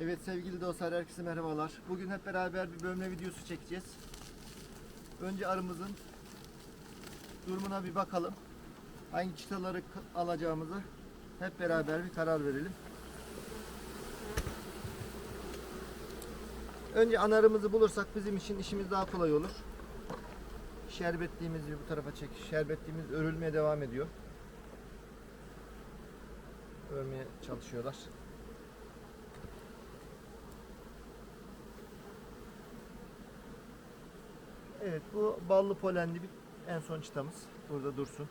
Evet sevgili dostlar herkese merhabalar. Bugün hep beraber bir bölme videosu çekeceğiz. Önce arımızın durumuna bir bakalım. Hangi çıtaları alacağımızı hep beraber bir karar verelim. Önce anarımızı bulursak bizim için işimiz daha kolay olur. Şerbetliğimizi bu tarafa çek. Şerbetliğimiz örülmeye devam ediyor. Örmeye çalışıyorlar. Evet bu ballı polenli bir en son çıtamız. Burada dursun.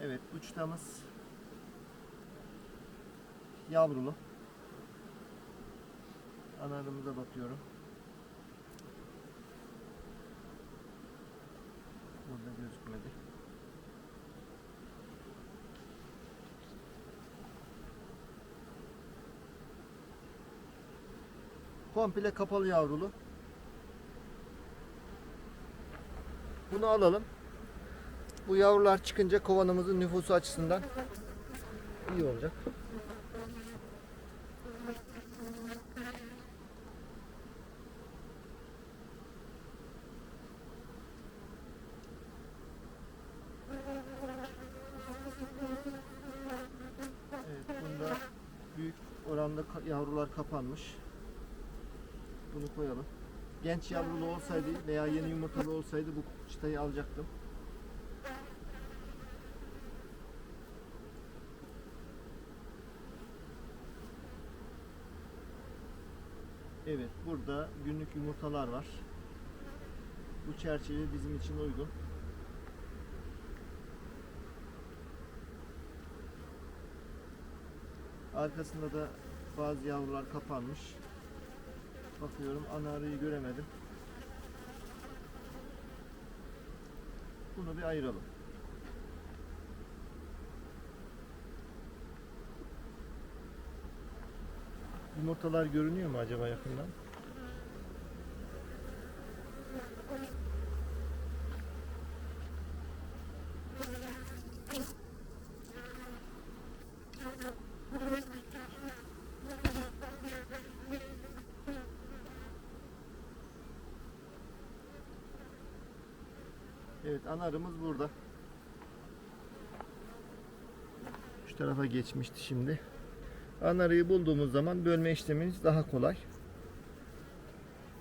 Evet bu çıtamız yavrulu. Analarımıza bakıyorum. Burada gözükmedi. Komple kapalı yavrulu. Bunu alalım. Bu yavrular çıkınca kovanımızın nüfusu açısından iyi olacak. Evet, büyük oranda yavrular kapanmış. Bunu koyalım. Genç yavrulu olsaydı veya yeni yumurtalı olsaydı bu çıtayı alacaktım. Evet, burada günlük yumurtalar var. Bu çerçeve bizim için uygun. Arkasında da bazı yavrular kapanmış. Bakıyorum ana arıyı göremedim. Bunu bir ayıralım. Yumurtalar görünüyor mu acaba yakından? Evet anarımız burada. Şu tarafa geçmişti şimdi. Anarıyı bulduğumuz zaman bölme işlemimiz daha kolay.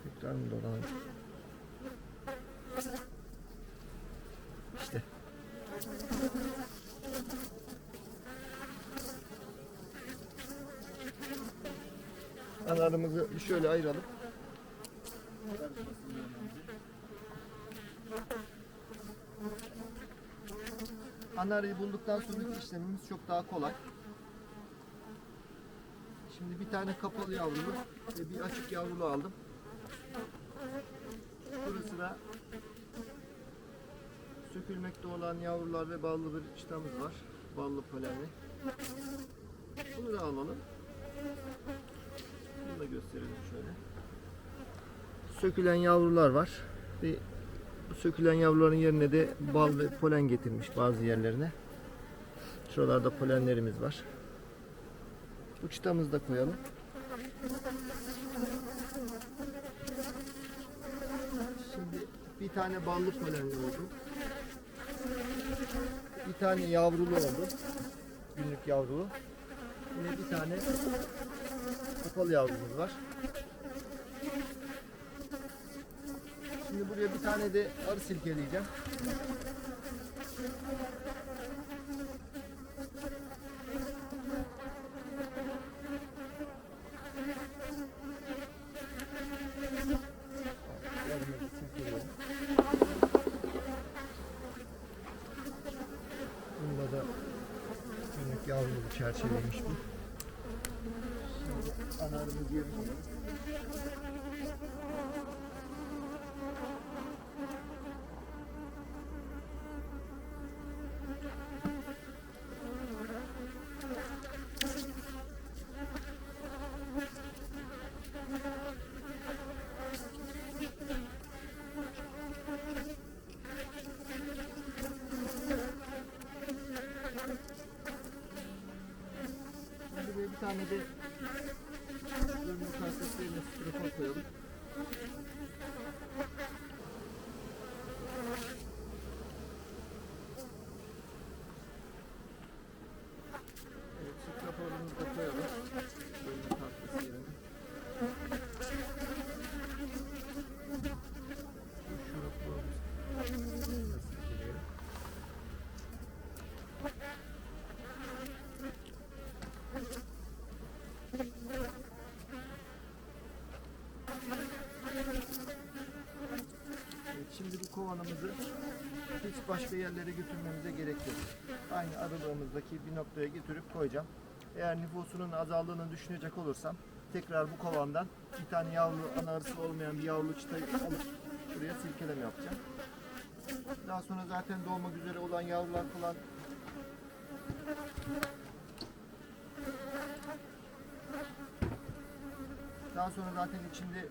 Tekrar mı dolanalım? İşte. Anarımızı şöyle ayıralım. Anarıyı bulduktan sonraki işlemimiz çok daha kolay. Şimdi bir tane kapalı yavrulu ve bir açık yavrulu aldım. Burası da sökülmekte olan yavrular ve ballı bir çıtamız var. Ballı polenli. Bunu da alalım. Bunu da gösterelim şöyle. Sökülen yavrular var. Bu sökülen yavruların yerine de bal ve polen getirmiş bazı yerlerine. Şuralarda polenlerimiz var. Bu çıtamızı da koyalım. Şimdi bir tane ballı polenli oldu. Bir tane yavrulu oldu. Günlük yavrulu. Yine bir tane kapalı yavrumuz var. Şimdi buraya bir tane de arı silkeleyeceğim. Bunda da günlük yavrulu bir çerçeveymiş bu. Şimdi ana arımızı tane de yumurta seslerine strofon koyalım. Evet, strafonumuzu da koyalım. Bölüm tahtası yerine. Şuruplarımız nasıl geliyor? Evet, şimdi bu kovanımızı hiç başka yerlere götürmemize gerek yok. Aynı aralığımızdaki bir noktaya getirip koyacağım. Eğer nüfusunun azaldığını düşünecek olursam tekrar bu kovandan bir tane yavru ana arısı olmayan bir yavru çıtayı alıp buraya silkeleme yapacağım. Daha sonra zaten doğmak üzere olan yavrular falan daha sonra zaten içinde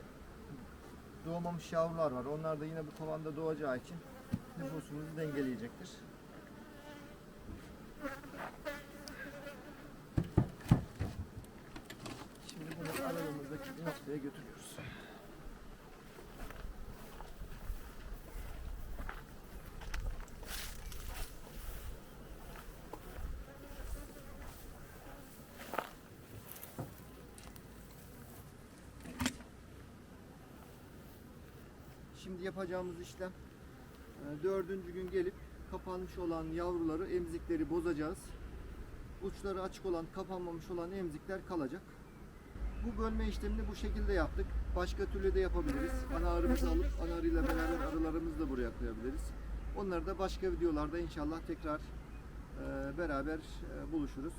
doğmamış yavrular var. Onlar da yine bu kovanda doğacağı için nüfusumuzu dengeleyecektir. Şimdi bunu aralığımızdaki bir noktaya götürüyoruz. Şimdi yapacağımız işlem e, dördüncü gün gelip kapanmış olan yavruları, emzikleri bozacağız. Uçları açık olan, kapanmamış olan emzikler kalacak. Bu bölme işlemini bu şekilde yaptık. Başka türlü de yapabiliriz. Ana arımızı alıp ana arıyla beraber arılarımızı da buraya koyabiliriz. Onları da başka videolarda inşallah tekrar e, beraber e, buluşuruz.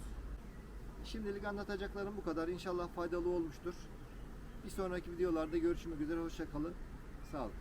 Şimdilik anlatacaklarım bu kadar. İnşallah faydalı olmuştur. Bir sonraki videolarda görüşmek üzere. Hoşça kalın. Sağ olun.